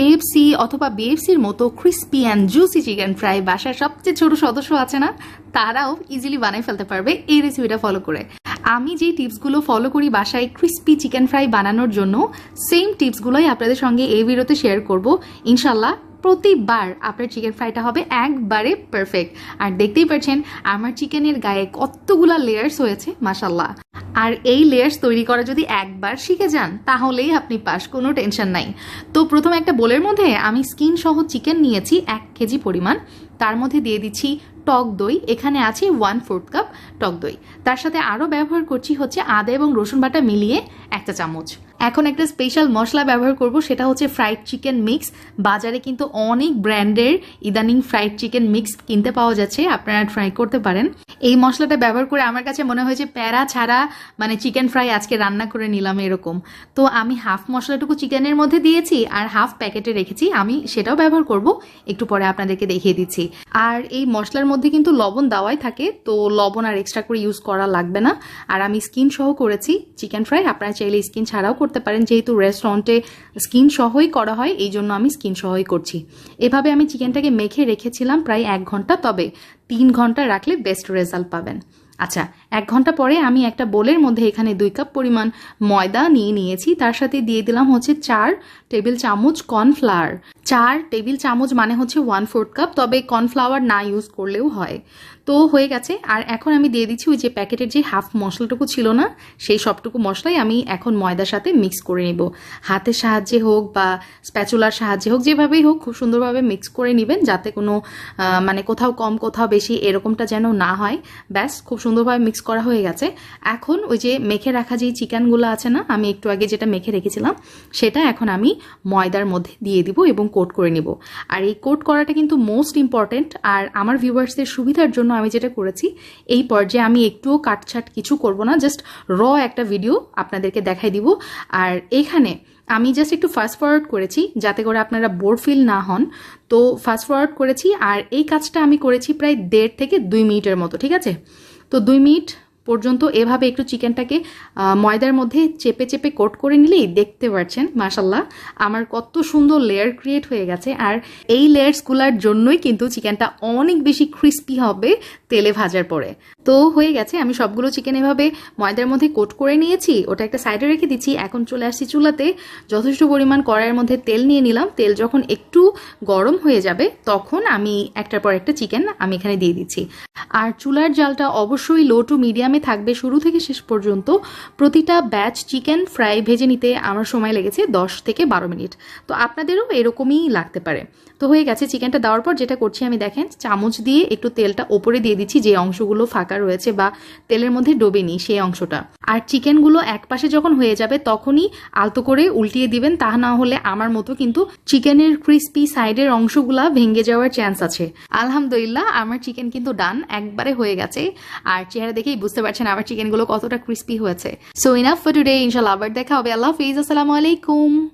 KFC অথবা বিএফসির মতো crispy and juicy chicken fry বাসার সবচেয়ে ছোট সদস্য আছে না? তারাও ইজিলি বানাই ফেলতে পারবে এই রেসিপিটা ফলো করে। আমি যে টিপসগুলো ফলো করি বাসায় ক্রিস্পি চিকেন ফ্রাই বানানোর জন্য সেম টিপসগুলোই আপনাদের সঙ্গে এই ভিডিওতে শেয়ার করব। ইনশাল্লাহ প্রতিবার আপনার চিকেন ফ্রাইটা হবে একবারে পারফেক্ট আর দেখতেই পাচ্ছেন, আমার চিকেনের গায়ে কতগুলা লেয়ার্স হয়েছে মাসাল্লাহ আর এই লেয়ার্স তৈরি করা যদি একবার শিখে যান, তাহলেই আপনি পাস, কোনো টেনশন নাই। তো প্রথমে একটা বোলের মধ্যে আমি স্কিন সহ চিকেন নিয়েছি এক কেজি পরিমাণ। তার মধ্যে দিয়ে দিচ্ছি টক দই, এখানে আছে ওয়ান ফোর্থ কাপ টক দই। তার সাথে আরও ব্যবহার করছি হচ্ছে আদা এবং রসুন বাটা মিলিয়ে একটা চামচ। এখন একটা স্পেশাল মশলা ব্যবহার করব, সেটা হচ্ছে ফ্রাইড চিকেন মিক্স বাজারে কিন্তু অনেক ব্র্যান্ডের ইদানিং ফ্রাইড চিকেন মিক্স কিনতে পাওয়া যাচ্ছে, আপনারা ট্রাই করতে পারেন। এই মশলাটা ব্যবহার করে আমার কাছে মনে হয়েছে প্যারা ছাড়া মানে চিকেন ফ্রাই আজকে রান্না করে নিলাম এরকম। তো আমি হাফ মশলাটুকু চিকেনের মধ্যে দিয়েছি আর হাফ প্যাকেটে রেখেছি, আমি সেটাও ব্যবহার করব, একটু পরে আপনাদেরকে দেখিয়ে দিচ্ছি। আর এই মশলার মধ্যে কিন্তু লবণ দেওয়াই থাকে, তো লবণ আর এক্সট্রা করে ইউজ করা লাগবে না। আর আমি স্কিন সহ করেছি চিকেন ফ্রাই আপনারা চাইলে স্কিন ছাড়াও পারেন, যেহেতু রেস্টুরেন্টে স্কিন সহই করা হয়, এই জন্য আমি স্কিন সহই করছি। এভাবে আমি চিকেনটাকে মেখে রেখেছিলাম প্রায় এক ঘণ্টা, তবে তিন ঘণ্টা রাখলে বেস্ট রেজাল্ট পাবেন। আচ্ছা এক ঘণ্টা পরে আমি একটা বোলের মধ্যে এখানে দুই কাপ পরিমাণ ময়দা নিয়ে নিয়েছি, তার সাথে দিয়ে দিলাম হচ্ছে চার টেবিল চামচ কর্নফ্লাওয়ার চার টেবিল চামচ মানে হচ্ছে ওয়ান ফোর্থ কাপ তবে কর্নফ্লাওয়ার না ইউজ করলেও হয়। তো হয়ে গেছে, আর এখন আমি দিয়ে দিচ্ছি ওই যে প্যাকেটের যে হাফ মশলাটুকু ছিল না, সেই সবটুকু মশলাই আমি এখন ময়দার সাথে মিক্স করে নেব। হাতের সাহায্যে হোক বা স্প্যাচুলার সাহায্যে হোক, যেভাবেই হোক, খুব সুন্দরভাবে মিক্স করে নেবেন যাতে কোনো মানে কোথাও কম, কোথাও বেশি এরকমটা যেন না হয়। ব্যাস, খুব সুন্দরভাবে মিক্স করা হয়ে গেছে। এখন ওই যে মেখে রাখা যেই চিকেনগুলো আছে না, আমি একটু আগে যেটা মেখে রেখেছিলাম, সেটা এখন আমি ময়দার মধ্যে দিয়ে দিব এবং কোট করে নিব। আর এই কোট করাটা কিন্তু মোস্ট ইম্পর্টেন্ট আর আমার ভিউয়ার্সদের সুবিধার জন্য আমি যেটা করেছি, এই পর্যায়ে আমি একটুও কাটছাট কিছু করব না জাস্ট র একটা ভিডিও আপনাদেরকে দেখাই দিব। আর এখানে আমি জাস্ট একটু ফাস্ট ফরওয়ার্ড করেছি, যাতে করে আপনারা বোর ফিল না হন। তো ফাস্ট ফরওয়ার্ড করেছি, আর এই কাজটা আমি করেছি প্রায় দেড় থেকে দুই মিনিটের মতো, ঠিক আছে? তো দুই মিনিট পর্যন্ত এভাবে একটু চিকেনটাকে ময়দার মধ্যে চেপে চেপে কোট করে নিলেই দেখতে পাচ্ছেন মাসাল্লাহ আমার কত সুন্দর লেয়ার ক্রিয়েট হয়ে গেছে আর এই লেয়ার্সগুলার জন্যই কিন্তু চিকেনটা অনেক বেশি ক্রিস্পি হবে তেলে ভাজার পরে। তো হয়ে গেছে, আমি সবগুলো চিকেন এভাবে ময়দার মধ্যে কোট করে নিয়েছি, ওটা একটা সাইডে রেখে দিচ্ছি, এখন চলে আসছি চুলাতে। যথেষ্ট পরিমাণ কড়াইয়ের মধ্যে তেল নিয়ে নিলাম, তেল যখন একটু গরম হয়ে যাবে, তখন আমি একটার পর একটা চিকেন আমি এখানে দিয়ে দিচ্ছি। আর চুলার জালটা অবশ্যই লো টু মিডিয়ামে থাকবে, শুরু থেকে শেষ পর্যন্ত। প্রতিটা ব্যাচ চিকেন ফ্রাই ভেজে নিতে আমার সময় লেগেছে দশ থেকে বারো মিনিট। তো আপনাদেরও এরকমই লাগতে পারে। তো হয়ে গেছে চিকেনটা দেওয়ার পর যেটা করছি আমি দেখেন, চামচ দিয়ে একটু তেলটা ওপরে দিয়ে দিচ্ছি, যে অংশগুলো ফাঁকা রয়েছে বা তেলের মধ্যে ডোবেনি সেই অংশটা। আর চিকেনগুলো এক পাশে যখন হয়ে যাবে তখনই আলতো করে উল্টিয়ে দিবেন, তা না হলে আমার মতো কিন্তু চিকেনের ক্রিস্পি সাইডের অংশগুলা ভেঙে যাওয়ার চান্স আছে। আলহামদুলিল্লাহ, আমার চিকেন কিন্তু ডান, একবারে হয়ে গেছে। আর চেহারা দেখেই বুঝতে পারছেন আমার চিকেনগুলো কতটা ক্রিস্পি হয়েছে। সো ইনাফ ফর টুডে ইনশাল্লাহ, আবার দেখা হবে। আল্লাহ হাফিজ, আসসালামু আলাইকুম।